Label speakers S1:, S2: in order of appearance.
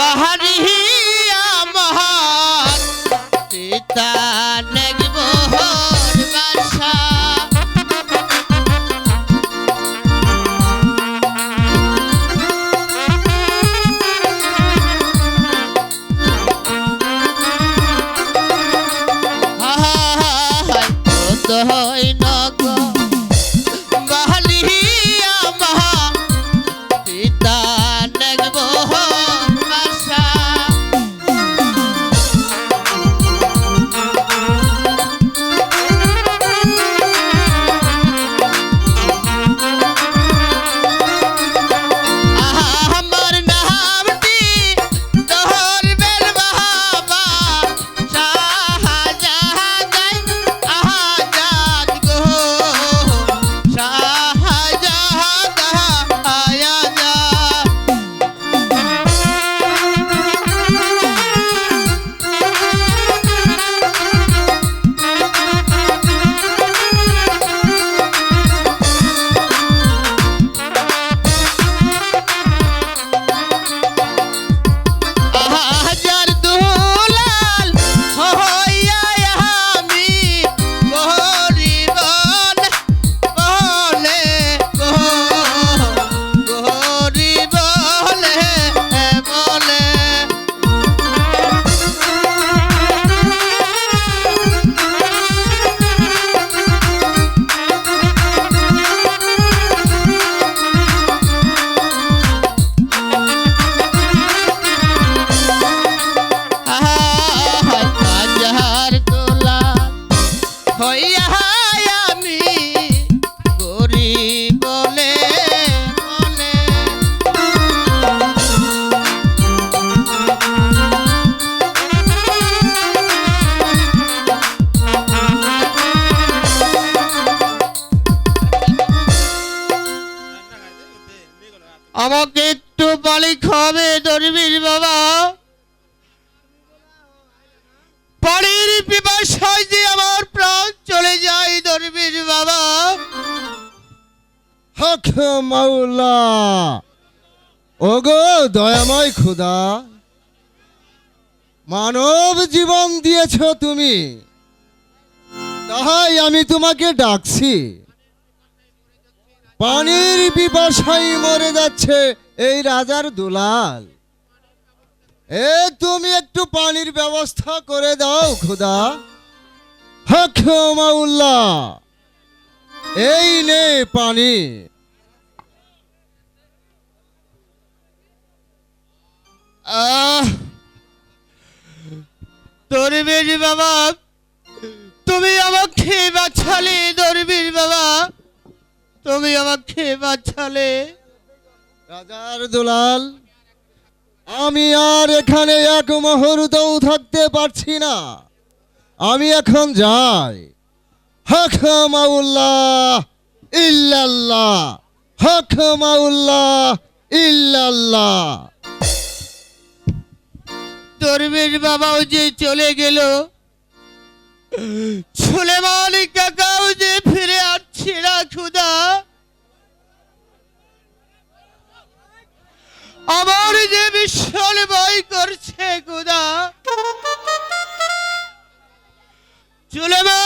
S1: বাহারি আমার পিতা হয় নগর আমাকে একটু বালি খাবে দরবির বাবা? পানির পিপাসায় যে আমার প্রাণ চলে যায় দরবির বাবা?
S2: হক মাওলা। ওগো দয়াময় খুদা, মানব জীবন দিয়েছ তুমি। তাহাই আমি তোমাকে ডাকছি। পানির পিপাসাই মরে যাচ্ছে এই রাজার দুলাল। এ, তুমি একটু পানির ব্যবস্থা করে দাও, খুদা। হক এই নে পানি।
S1: আহ! বাবা, তুমি আমাকে বাঁচালে দরবির বাবা। তুমি আমাকে বাঁচালে
S2: রাজার দুলাল, আমি আর এখানে এক মুহূর্তও থাকতে পারছি না। আমি এখন যাই। হক মাউল্লাহ ইল্লাল্লাহ হক মাউল্লাহ ইল্লাল্লাহ।
S1: দরবির বাবাও যে চলে গেল, সুলেমান কাকা ছেঁড়া ছুদা আমার যে বিশাল বই করছে গুদা। চুলমা